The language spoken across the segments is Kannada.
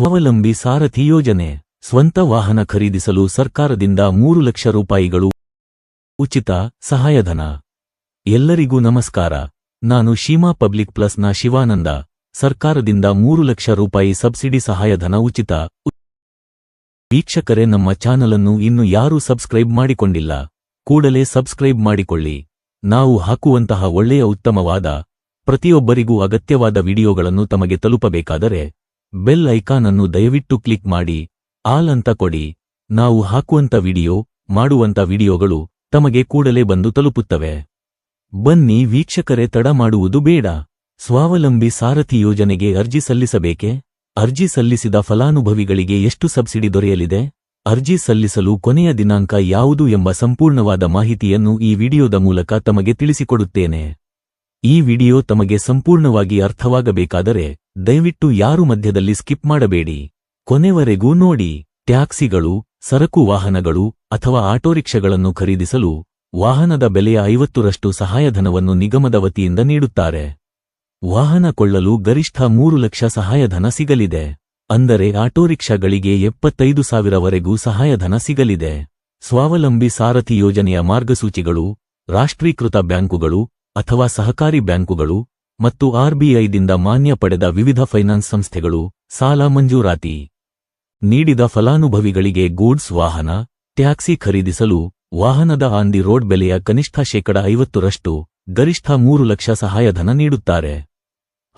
ಸ್ವಾವಲಂಬಿ ಸಾರಥಿ ಯೋಜನೆ. ಸ್ವಂತ ವಾಹನ ಖರೀದಿಸಲು ಸರ್ಕಾರದಿಂದ ಮೂರು ಲಕ್ಷ ರೂಪಾಯಿಗಳು. ಉಚಿತ ಸಹಾಯಧನ. ಎಲ್ಲರಿಗೂ ನಮಸ್ಕಾರ. ನಾನು ಶೀಮಾ ಪಬ್ಲಿಕ್ ಪ್ಲಸ್ನ ಶಿವಾನಂದ. ಸರ್ಕಾರದಿಂದ ಮೂರು ಲಕ್ಷ ರೂಪಾಯಿ ಸಬ್ಸಿಡಿ ಸಹಾಯಧನ ಉಚಿತ. ವೀಕ್ಷಕರೇ, ನಮ್ಮ ಚಾನಲನ್ನು ಇನ್ನು ಯಾರೂ ಸಬ್ಸ್ಕ್ರೈಬ್ ಮಾಡಿಕೊಂಡಿಲ್ಲ. ಕೂಡಲೇ ಸಬ್ಸ್ಕ್ರೈಬ್ ಮಾಡಿಕೊಳ್ಳಿ. ನಾವು ಹಾಕುವಂತಹ ಒಳ್ಳೆಯ ಉತ್ತಮವಾದ, ಪ್ರತಿಯೊಬ್ಬರಿಗೂ ಅಗತ್ಯವಾದ ವಿಡಿಯೋಗಳನ್ನು ತಮಗೆ ತಲುಪಬೇಕಾದರೆ ಬೆಲ್ ಐಕಾನ್ ಅನ್ನು ದಯವಿಟ್ಟು ಕ್ಲಿಕ್ ಮಾಡಿ, ಆಲ್ ಅಂತ ಕೊಡಿ. ನಾವು ಹಾಕುವಂತ ವಿಡಿಯೋ, ಮಾಡುವಂತ ವಿಡಿಯೋಗಳು ತಮಗೆ ಕೂಡಲೇ ಬಂದು ತಲುಪುತ್ತವೆ. ಬನ್ನಿ ವೀಕ್ಷಕರೇ, ತಡ ಮಾಡುವುದು ಬೇಡ. ಸ್ವಾವಲಂಬಿ ಸಾರಥಿ ಯೋಜನೆಗೆ ಅರ್ಜಿ ಸಲ್ಲಿಸಬೇಕೆ? ಅರ್ಜಿ ಸಲ್ಲಿಸಿದ ಫಲಾನುಭವಿಗಳಿಗೆ ಎಷ್ಟು ಸಬ್ಸಿಡಿ ದೊರೆಯಲಿದೆ? ಅರ್ಜಿ ಸಲ್ಲಿಸಲು ಕೊನೆಯ ದಿನಾಂಕ ಯಾವುದು ಎಂಬ ಸಂಪೂರ್ಣವಾದ ಮಾಹಿತಿಯನ್ನು ಈ ವಿಡಿಯೋದ ಮೂಲಕ ತಮಗೆ ತಿಳಿಸಿಕೊಡುತ್ತೇನೆ. ಈ ವಿಡಿಯೋ ತಮಗೆ ಸಂಪೂರ್ಣವಾಗಿ ಅರ್ಥವಾಗಬೇಕಾದರೆ ದಯವಿಟ್ಟು ಯಾರು ಮಧ್ಯದಲ್ಲಿ ಸ್ಕಿಪ್ ಮಾಡಬೇಡಿ. ಕೊನೆವರೆಗೂ ನೋಡಿ, ಟ್ಯಾಕ್ಸಿಗಳು, ಸರಕು ವಾಹನಗಳು ಅಥವಾ ಆಟೋರಿಕ್ಷಾಗಳನ್ನು ಖರೀದಿಸಲು ವಾಹನದ ಬೆಲೆಯ ಐವತ್ತರಷ್ಟು ಸಹಾಯಧನವನ್ನು ನಿಗಮದ ವತಿಯಿಂದ ನೀಡುತ್ತಾರೆ. ವಾಹನ ಕೊಳ್ಳಲು ಗರಿಷ್ಠ ಮೂರು ಲಕ್ಷ ಸಹಾಯಧನ ಸಿಗಲಿದೆ. ಅಂದರೆ ಆಟೋರಿಕ್ಷಾಗಳಿಗೆ ಎಪ್ಪತ್ತೈದು ಸಾವಿರವರೆಗೂ ಸಹಾಯಧನ ಸಿಗಲಿದೆ. ಸ್ವಾವಲಂಬಿ ಸಾರಥಿ ಯೋಜನೆಯ ಮಾರ್ಗಸೂಚಿಗಳು, ರಾಷ್ಟ್ರೀಕೃತ ಬ್ಯಾಂಕುಗಳು ಅಥವಾ ಸಹಕಾರಿ ಬ್ಯಾಂಕುಗಳು ಮತ್ತು ಆರ್ಬಿಐದಿಂದ ಮಾನ್ಯ ಪಡೆದ ವಿವಿಧ ಫೈನಾನ್ಸ್ ಸಂಸ್ಥೆಗಳು ಸಾಲ ಮಂಜೂರಾತಿ ನೀಡಿದ ಫಲಾನುಭವಿಗಳಿಗೆ ಗೂಡ್ಸ್ ವಾಹನ, ಟ್ಯಾಕ್ಸಿ ಖರೀದಿಸಲು ವಾಹನದ ಆನ್ ದಿ ರೋಡ್ ಬೆಲೆಯ ಕನಿಷ್ಠ ಶೇಕಡ ಐವತ್ತರಷ್ಟು ಗರಿಷ್ಠ ಮೂರು ಲಕ್ಷ ಸಹಾಯಧನ ನೀಡುತ್ತಾರೆ.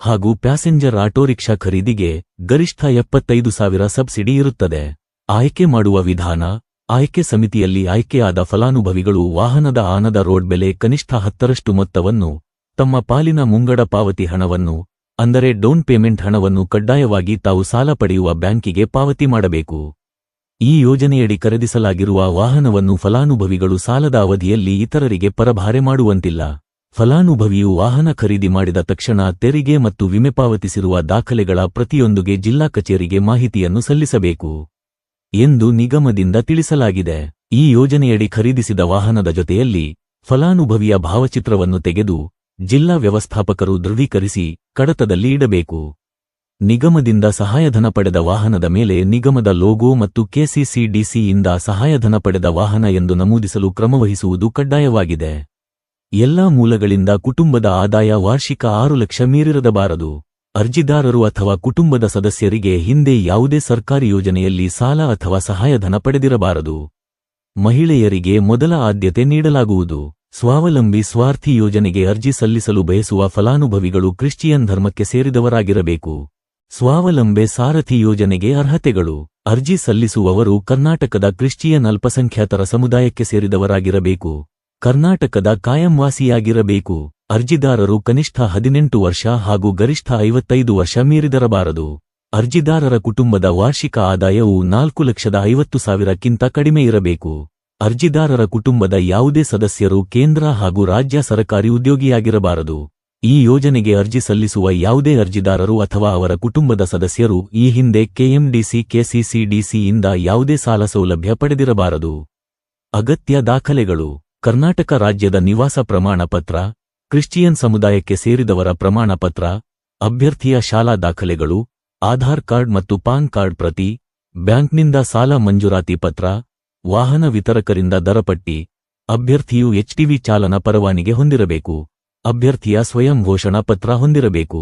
ಹಾಗೂ ಪ್ಯಾಸೆಂಜರ್ ಆಟೋರಿಕ್ಷಾ ಖರೀದಿಗೆ ಗರಿಷ್ಠ ಎಪ್ಪತ್ತೈದು ಸಾವಿರ ಸಬ್ಸಿಡಿ ಇರುತ್ತದೆ. ಆಯ್ಕೆ ಮಾಡುವ ವಿಧಾನ ಆಯ್ಕೆ ಸಮಿತಿಯಲ್ಲಿ ಆಯ್ಕೆಯಾದ ಫಲಾನುಭವಿಗಳು ವಾಹನದ ಆನದ ರೋಡ್ ಬೆಲೆ ಕನಿಷ್ಠ ಹತ್ತರಷ್ಟು ಮೊತ್ತವನ್ನು, ತಮ್ಮ ಪಾಲಿನ ಮುಂಗಡ ಪಾವತಿ ಹಣವನ್ನು, ಅಂದರೆ ಡೌನ್ ಪೇಮೆಂಟ್ ಹಣವನ್ನು ಕಡ್ಡಾಯವಾಗಿ ತಾವು ಸಾಲ ಪಡೆಯುವ ಬ್ಯಾಂಕಿಗೆ ಪಾವತಿ ಮಾಡಬೇಕು. ಈ ಯೋಜನೆಯಡಿ ಖರೀದಿಸಲಾಗಿರುವ ವಾಹನವನ್ನು ಫಲಾನುಭವಿಗಳು ಸಾಲದ ಅವಧಿಯಲ್ಲಿ ಇತರರಿಗೆ ಪರಭಾರೆ ಮಾಡುವಂತಿಲ್ಲ. ಫಲಾನುಭವಿಯು ವಾಹನ ಖರೀದಿ ಮಾಡಿದ ತಕ್ಷಣ ತೆರಿಗೆ ಮತ್ತು ವಿಮೆ ಪಾವತಿಸಿರುವ ದಾಖಲೆಗಳ ಪ್ರತಿಯೊಂದುಗೆ ಜಿಲ್ಲಾ ಕಚೇರಿಗೆ ಮಾಹಿತಿಯನ್ನು ಸಲ್ಲಿಸಬೇಕು. ಎಂದು ನಿಗಮದಿಂದ ತಿಳಿಸಲಾಗಿದೆ. ಈ ಯೋಜನೆಯಡಿ ಖರೀದಿಸಿದ ವಾಹನದ ಜೊತೆಯಲ್ಲಿ ಫಲಾನುಭವಿಯ ಭಾವಚಿತ್ರವನ್ನು ತೆಗೆದು ಜಿಲ್ಲಾ ವ್ಯವಸ್ಥಾಪಕರು ದೃಢೀಕರಿಸಿ ಕಡತದಲ್ಲಿ ಇಡಬೇಕು. ನಿಗಮದಿಂದ ಸಹಾಯಧನ ಪಡೆದ ವಾಹನದ ಮೇಲೆ ನಿಗಮದ ಲೋಗೋ ಮತ್ತು ಕೆಸಿಸಿಡಿಸಿಯಿಂದ ಸಹಾಯಧನ ಪಡೆದ ವಾಹನ ಎಂದು ನಮೂದಿಸಲು ಕ್ರಮವಹಿಸುವುದು ಕಡ್ಡಾಯವಾಗಿದೆ. ಎಲ್ಲಾ ಮೂಲಗಳಿಂದ ಕುಟುಂಬದ ಆದಾಯ ವಾರ್ಷಿಕ ಆರು ಲಕ್ಷ ಮೀರಿರದಬಾರದು ಅರ್ಜಿದಾರರು ಅಥವಾ ಕುಟುಂಬದ ಸದಸ್ಯರಿಗೆ ಹಿಂದೆ ಯಾವುದೇ ಸರ್ಕಾರಿ ಯೋಜನೆಯಲ್ಲಿ ಸಾಲ ಅಥವಾ ಸಹಾಯಧನ ಪಡೆದಿರಬಾರದು. ಮಹಿಳೆಯರಿಗೆ ಮೊದಲ ಆದ್ಯತೆ ನೀಡಲಾಗುವುದು. ಸ್ವಾವಲಂಬಿ ಸ್ವಾರ್ಥಿ ಯೋಜನೆಗೆ ಅರ್ಜಿ ಸಲ್ಲಿಸಲು ಬಯಸುವ ಫಲಾನುಭವಿಗಳು ಕ್ರಿಶ್ಚಿಯನ್ ಧರ್ಮಕ್ಕೆ ಸೇರಿದವರಾಗಿರಬೇಕು. ಸ್ವಾವಲಂಬೆ ಸಾರಥಿ ಯೋಜನೆಗೆ ಅರ್ಹತೆಗಳು. ಅರ್ಜಿ ಸಲ್ಲಿಸುವವರು ಕರ್ನಾಟಕದ ಕ್ರಿಶ್ಚಿಯನ್ ಅಲ್ಪಸಂಖ್ಯಾತರ ಸಮುದಾಯಕ್ಕೆ ಸೇರಿದವರಾಗಿರಬೇಕು. ಕರ್ನಾಟಕದ ಕಾಯಂವಾಸಿಯಾಗಿರಬೇಕು. ಅರ್ಜಿದಾರರು ಕನಿಷ್ಠ ಹದಿನೆಂಟು ವರ್ಷ ಹಾಗೂ ಗರಿಷ್ಠ ಐವತ್ತೈದು ವರ್ಷ ಮೀರಿದರಬಾರದು. ಅರ್ಜಿದಾರರ ಕುಟುಂಬದ ವಾರ್ಷಿಕ ಆದಾಯವು ನಾಲ್ಕು ಲಕ್ಷದ ಐವತ್ತು ಸಾವಿರಕ್ಕಿಂತ ಕಡಿಮೆ ಇರಬೇಕು. ಅರ್ಜಿದಾರರ ಕುಟುಂಬದ ಯಾವುದೇ ಸದಸ್ಯರು ಕೇಂದ್ರ ಹಾಗೂ ರಾಜ್ಯ ಸರಕಾರಿ ಉದ್ಯೋಗಿಯಾಗಿರಬಾರದು. ಈ ಯೋಜನೆಗೆ ಅರ್ಜಿ ಸಲ್ಲಿಸುವ ಯಾವುದೇ ಅರ್ಜಿದಾರರು ಅಥವಾ ಅವರ ಕುಟುಂಬದ ಸದಸ್ಯರು ಈ ಹಿಂದೆ ಕೆಎಂಡಿಸಿ, ಕೆಸಿಸಿಡಿಸಿಯಿಂದ ಯಾವುದೇ ಸಾಲ ಸೌಲಭ್ಯ ಪಡೆದಿರಬಾರದು. ಅಗತ್ಯ ದಾಖಲೆಗಳು. ಕರ್ನಾಟಕ ರಾಜ್ಯದ ನಿವಾಸ ಪ್ರಮಾಣ ಪತ್ರ ಕ್ರಿಶ್ಚಿಯನ್ ಸಮುದಾಯಕ್ಕೆ ಸೇರಿದವರ ಪ್ರಮಾಣಪತ್ರ, ಅಭ್ಯರ್ಥಿಯ ಶಾಲಾ ದಾಖಲೆಗಳು, ಆಧಾರ್ ಕಾರ್ಡ್ ಮತ್ತು ಪಾನ್ ಕಾರ್ಡ್ ಪ್ರತಿ ಬ್ಯಾಂಕ್ನಿಂದ ಸಾಲ ಮಂಜೂರಾತಿ ಪತ್ರ, ವಾಹನ ವಿತರಕರಿಂದ ದರಪಟ್ಟಿ ಅಭ್ಯರ್ಥಿಯು ಎಚ್ಟಿವಿ ಚಾಲನ ಪರವಾನಿಗೆ ಹೊಂದಿರಬೇಕು, ಅಭ್ಯರ್ಥಿಯ ಸ್ವಯಂ ಘೋಷಣಾ ಪತ್ರ ಹೊಂದಿರಬೇಕು.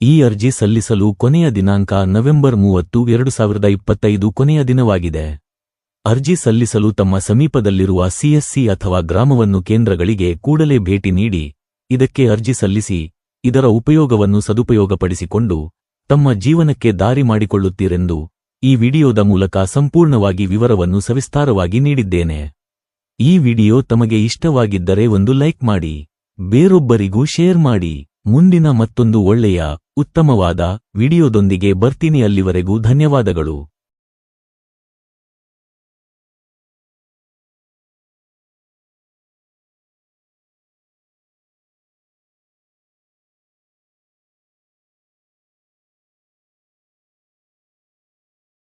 ಈ ಅರ್ಜಿ ಸಲ್ಲಿಸಲು ಕೊನೆಯ ದಿನಾಂಕ ನವೆಂಬರ್ ಮೂವತ್ತು, ಎರಡು ಸಾವಿರದ ಇಪ್ಪತ್ತೈದು ಕೊನೆಯ ದಿನವಾಗಿದೆ. ಅರ್ಜಿ ಸಲ್ಲಿಸಲು ತಮ್ಮ ಸಮೀಪದಲ್ಲಿರುವ ಸಿಎಸ್ಸಿ ಅಥವಾ ಗ್ರಾಮವನ್ನು ಕೇಂದ್ರಗಳಿಗೆ ಕೂಡಲೇ ಭೇಟಿ ನೀಡಿ ಇದಕ್ಕೆ ಅರ್ಜಿ ಸಲ್ಲಿಸಿ, ಇದರ ಉಪಯೋಗವನ್ನು ಸದುಪಯೋಗಪಡಿಸಿಕೊಂಡು ತಮ್ಮ ಜೀವನಕ್ಕೆ ದಾರಿ ಮಾಡಿಕೊಳ್ಳುತ್ತೀರೆಂದು ಈ ವಿಡಿಯೋದ ಮೂಲಕ ಸಂಪೂರ್ಣವಾಗಿ ವಿವರವನ್ನು ಸವಿಸ್ತಾರವಾಗಿ ನೀಡಿದ್ದೇನೆ. ಈ ವಿಡಿಯೋ ತಮಗೆ ಇಷ್ಟವಾಗಿದ್ದರೆ ಒಂದು ಲೈಕ್ ಮಾಡಿ, ಬೇರೊಬ್ಬರಿಗೂ ಶೇರ್ ಮಾಡಿ. ಮುಂದಿನ ಮತ್ತೊಂದು ಒಳ್ಳೆಯ, ಉತ್ತಮವಾದ ವಿಡಿಯೋದೊಂದಿಗೆ ಬರ್ತೀನಿ. ಅಲ್ಲಿವರೆಗೂ ಧನ್ಯವಾದಗಳು.